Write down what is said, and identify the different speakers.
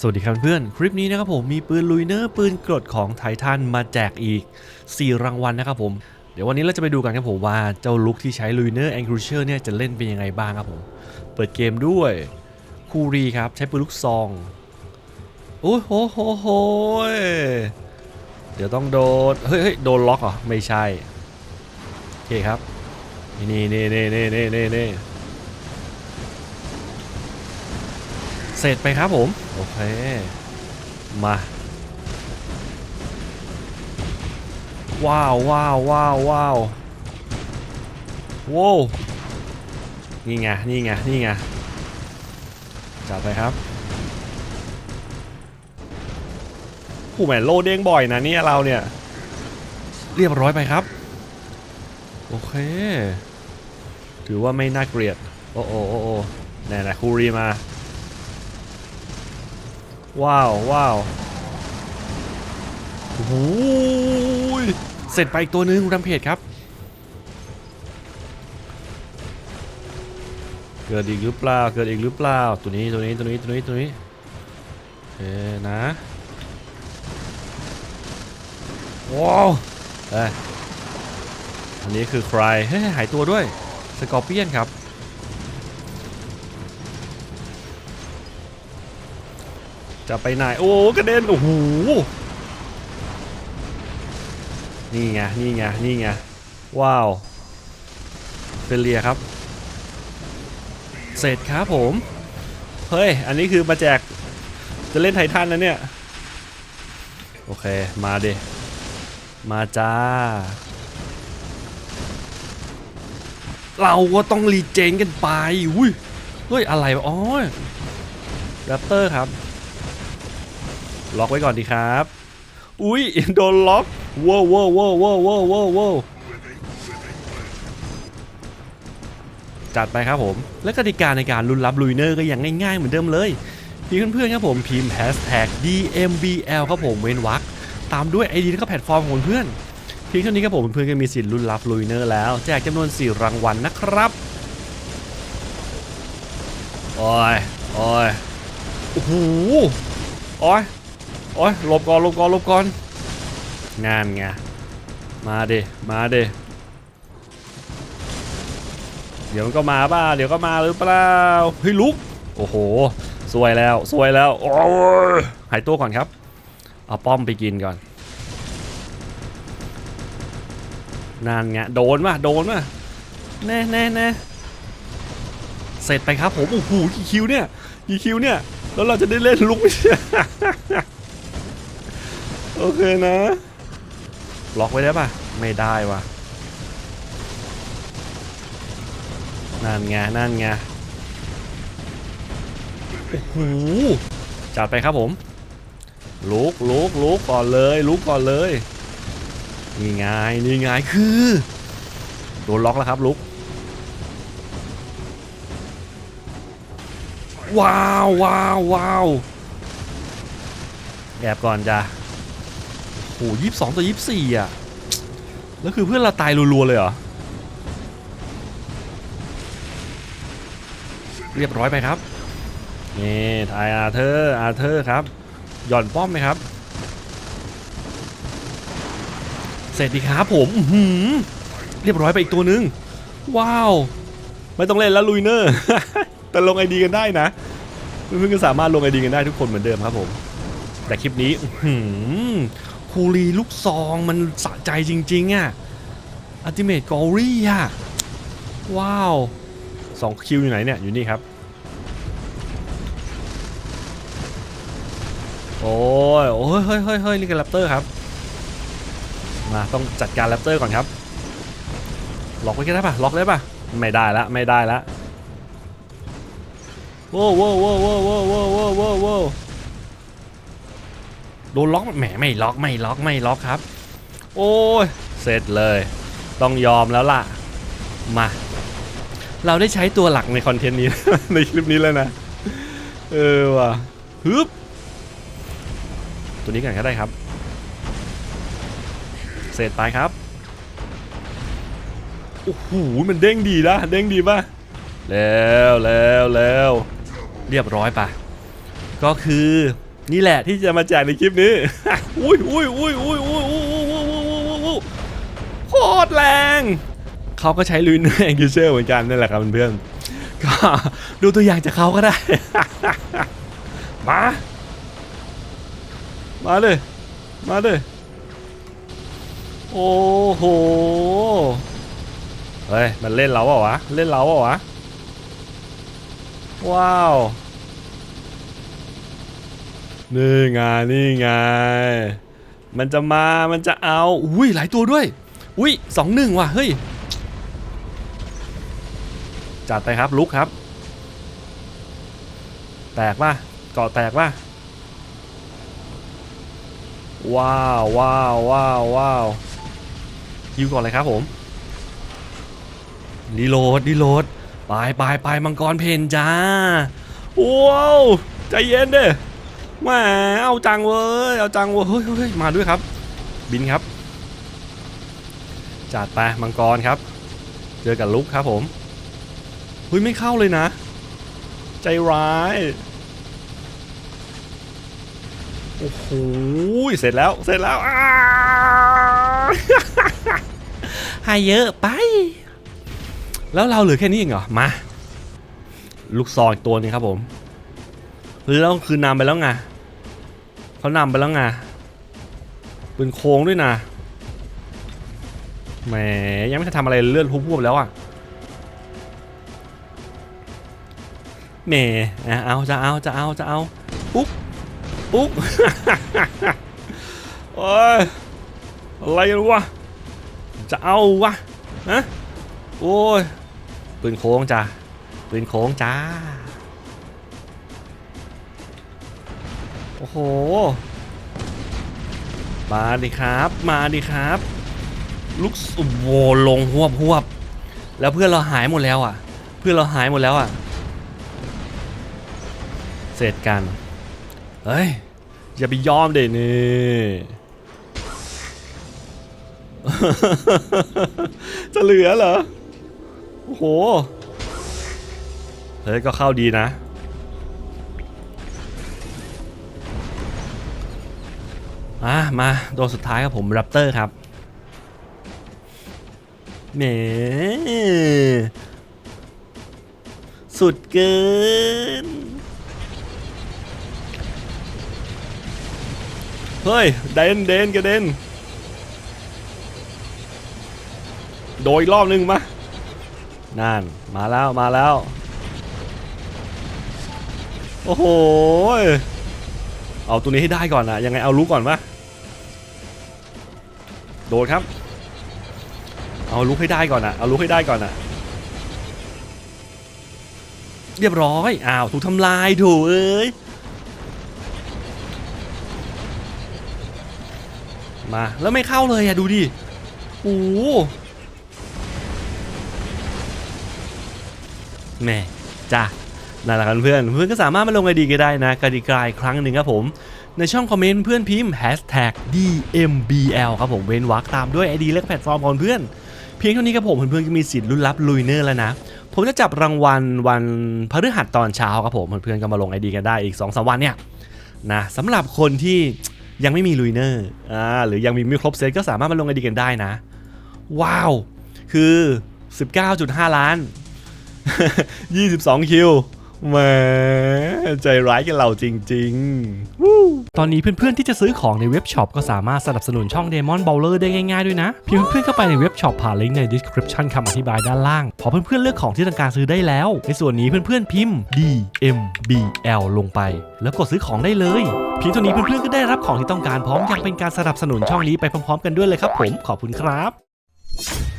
Speaker 1: สวัสดีครับเพื่อน คลิปนี้นะครับผมมีปืนลุยเนอร์ปืนกรดของไททันมาแจกอีก 4 รางวัลนะครับผม เดี๋ยววันนี้เราจะไปดูกันครับผมว่าเจ้าลุกที่ใช้ลุยเนอร์แองก u เชอร์เนี่ยจะเล่นเป็นยังไงบ้างครับผม เปิดเกมด้วยคูรีครับ ใช้ปืนลูกซอง โอ้โหโหโหเดี๋ยวต้องโดน เฮ้ยเฮ้ยโดนล็อกเหรอ ไม่ใช่ โอเคครับ นี่นี่นี่นี่นี่นี่นี่เสร็จไปครับผม โอเค มา ว้าวว้าวว้าวว้าวว้าวนี่ไง นี่ไง นี่ไง จัดไปครับผู้แหมโลเด้งบ่อยนะเนี่ยเราเนี่ย เรียบร้อยไปครับ โอเค ถือว่าไม่น่าเกลียด โอ้โอ้โอ้โอ้แน่ๆคูรีมา ว้าวว้าวโอ้โหยเสร็จไปอีกตัวนึงรัมเพจครับ เกิดอีกหรือเปล่า เกิดอีกหรือเปล่า ตัวนี้ตัวนี้ตัวนี้ตัวนี้ตัวนี้โอเคนะว้าวเอ้อันนี้คือใครเฮ้ยหายตัวด้วย สกอร์เปียนครับ จะไปไหนโอ้กระเด็นโอ้โหนี่ไงนี่ไงนี่ไงว้าวเฟเลียครับเสร็จครับผมเฮ้ยอันนี้คือมาแจกจะเล่นไททันนะเนี่ยโอเคมาเดมาจ้า เราก็ต้องรีเจนกันไปอุ้ยเฮ้ยอะไรอ๋อแรปเตอร์ครับ ล็อกไว้ก่อนดีครับ อุ้ยโดนล็อกว้าวว้าวว้าวว้าวว้าวว้าวจัดไปครับผม และกติกาในการลุ้นรับลุยเนอร์ก็ยังง่ายๆเหมือนเดิมเลยพียงเพื่อนๆครับผมพิมพ์ hashtag DMBL ครับผมเว้นวรรคตามด้วย ID และก็แพลตฟอร์มของเพื่อนเพียงเท่านี้ครับผมเพื่อนๆก็มีสิทธิ์ลุ้นรับลุยเนอร์แล้วแจกจำนวน 4 รางวัลนะครับโอ้ยโอ้ยโอ้โหโอ้ย โอ้ยหลบก่อนหลบก่อนหลบก่อนงานไงมาเดมาเดเดี๋ยวมันก็มาบ้าเดี๋ยวก็มาหรือเปล่าเฮ้ยลุกโอ้โหสวยแล้วสวยแล้วโอ้ยหายตัวก่อนครับเอาป้อมไปกินก่อนนานไงโดนมาโดนมาแน่แน่แน่เสร็จไปครับผมโอ้โหกี่คิวเนี่ยกี่คิวเนี่ยแล้วเราจะได้เล่นลุกไมเนี่ โอเคนะ ล็อกไว้ได้ปะไม่ได้วะนั่นไงนั่นไงโอ้โหจัดไปครับผม ลุกลุกลุกก่อนเลย ลุกก่อนเลยนี่ไงนี่ไงคือโดนล็อกแล้วครับลุกว้าวว้าวว้าวแอบก่อนจ้ะ โอ้ยี่สิบสองต่อยี่สิบสี่อะ แล้วคือเพื่อนเราตายรัวๆเลยเหรอ เรียบร้อยไปครับ นี่ทายอาเธอร์ อาเธอร์ครับ หย่อนป้อมไหมครับ เสร็จดีครับผมหือเรียบร้อยไปอีกตัวนึง ว้าว ไม่ต้องเล่นแล้วลุยเนอร์ แต่ลงไอดีกันได้นะเพื่อนๆก็สามารถลงไอดีกันได้ทุกคนเหมือนเดิมครับผม แต่คลิปนี้หือ คูรีลูกซองมันสะใจจริงๆอะอัติเมตกอรี่อะ ว้าวสองคิวอยู่ไหนเนี่ย อยู่นี่ครับ โอ้ยโอ้ยเฮ้ยเฮ้ยเฮ้ยนี่คือแรปเตอร์ครับ มาต้องจัดการแรปเตอร์ก่อนครับ ล็อกไว้กันได้ปะล็อกได้ปะไม่ได้ละไม่ได้ละโว้วโว้วโว้วโว้วโว้วโว้วโว้ว โดนล็อกแหมไม่ล็อกไม่ล็อกไม่ล็อกครับ โอ้ยเสร็จเลย ต้องยอมแล้วล่ะ มา เราได้ใช้ตัวหลักในคอนเทนต์นี้ ในคลิปนี้แล้วนะ เออว่ะฮึบตัวนี้กันก็ได้ครับ เสร็จไปครับโอ้โหมันเด้งดีนะเด้งดีป่ะแล้วแล้วแล้วเรียบร้อยป่ะก็คือ นี่แหละที่จะมาแจกในคลิปนี้ อุ้ยอุ้ยอุ้ยอุ้ยอุ้ยอุ้ยอุ้ยอุ้ยอุ้ยอุ้ยอุ้ยโคตรแรง เขาก็ใช้ลุยเนื้อแองกิเชอร์เหมือนกันนั่นแหละครับเพื่อนก็ดูตัวอย่างจากเขาก็ได้ มา มาเลย มาเลย โอ้โห เฮ้ย มันเล่นเราเปล่าวะ เล่นเราเปล่าวะ ว้าว นี่ไงนี่ไง มันจะมามันจะเอา อุ้ยหลายตัวด้วย อุ้ยสองหนึ่งว่ะเฮ้ยจัดไปครับลุกครับ แตกป่ะเกาะแตกป่ะว้าวว้าวว้าวว้าวยิวก่อนเลยครับผมรีโหลดรีโหลดไปไปไปมังกรเพนจ้าว้าวใจเย็นเด้ แหมเอาจังเว้ย เอาจังเว้ยเฮ้ย เฮ้ยมาด้วยครับ บินครับ จัดไปมังกรครับ เจอกับลุกครับผม เฮ้ยไม่เข้าเลยนะ ใจร้าย โอ้โห เสร็จแล้ว เสร็จแล้วอ้าให้เยอะไป แล้วเราเหลือแค่นี้เองเหรอ มา ลูกซองอีกตัวหนึงครับผม แล้วคือนำไปแล้วไงเขานำไปแล้วไงปืนโค้งด้วยนะแหมยังไม่ทันทำอะไรเลื่อนพุบพวบแล้วอะแหมอะเอาจะเอาจะเอาจะเอาปุ๊บปุ๊บโอ้ยอะไรกันวะจะเอาวะฮะโอ้ยปืนโค้งจ้าปืนโค้งจ้า โอ้โห มาดิครับ มาดิครับลูกสุโวลงหวบหวบแล้วเพื่อนเราหายหมดแล้วอะ เพื่อนเราหายหมดแล้วอะ เสร็จกัน เฮ้ย อย่าไปยอมเด็นี่จะเหลือเหรอ โอ้โห เฮ้ยก็เข้าดีนะ อะมาตัวสุดท้ายครับผมแรปเตอร์ครับแหมสุดเกิน เฮ้ย เดนเดนกระเด็นโดยรอบนึงมานั่น มาแล้ว มาแล้ว โอ้โห เอาตัวนี้ให้ได้ก่อนนะยังไงเอารู้ก่อนปะโดดครับ เอาลุกให้ได้ก่อนอะเอาลุกให้ได้ก่อนอะเรียบร้อยอ้าวถูกทำลายถูกเอ้ยมาแล้วไม่เข้าเลยอะดูดิโอ้แม่จ้า นั่นแหละครับเพื่อนเพื่อนก็สามารถมาลงไอดีกันได้นะกติกาอีกครั้งหนึ่งครับผมในช่องคอมเมนต์เพื่อนพิมพ์ hashtag DMBL ครับผมเว้นวรรคตามด้วย ID และแพลตฟอร์มของเพื่อน เพียงเท่านี้ครับผมเพื่อนๆก็มีสิทธิ์ลุ้นรับลุยเนอร์แล้วนะ ผมจะจับรางวัลวันพฤหัสตอนเช้าครับผมเพื่อนๆก็มาลงไอดีกันได้อีก2อสวันเนี่ยนะสำหรับคนที่ยังไม่มีลุยเนอร์อ่าหรือยังมีไม่ครบเซตก็สามารถมาลงไอดีกันได้นะ ว้าว คือ 19.5 ล้าน 22 คิว แหมใจร้ายกับเราจริงๆ ตอนนี้เพื่อนๆที่จะซื้อของในเว็บช็อปก็สามารถสนับสนุนช่อง Demon Bowler ได้ง่ายๆด้วยนะเพียงเพื่อนๆเข้าไปในเว็บช็อปผ่านลิงก์ใน description คำอธิบายด้านล่าง พอเพื่อนๆเลือกของที่ต้องการซื้อได้แล้ว ในส่วนนี้เพื่อนๆพิมพ์ DMBL ลงไป แล้วกดซื้อของได้เลยเพียงเท่านี้เพื่อนๆก็ได้รับของที่ต้องการพร้อมยังเป็นการสนับสนุนช่องนี้ไปพร้อมๆ กันด้วยเลยครับผมขอบคุณครับ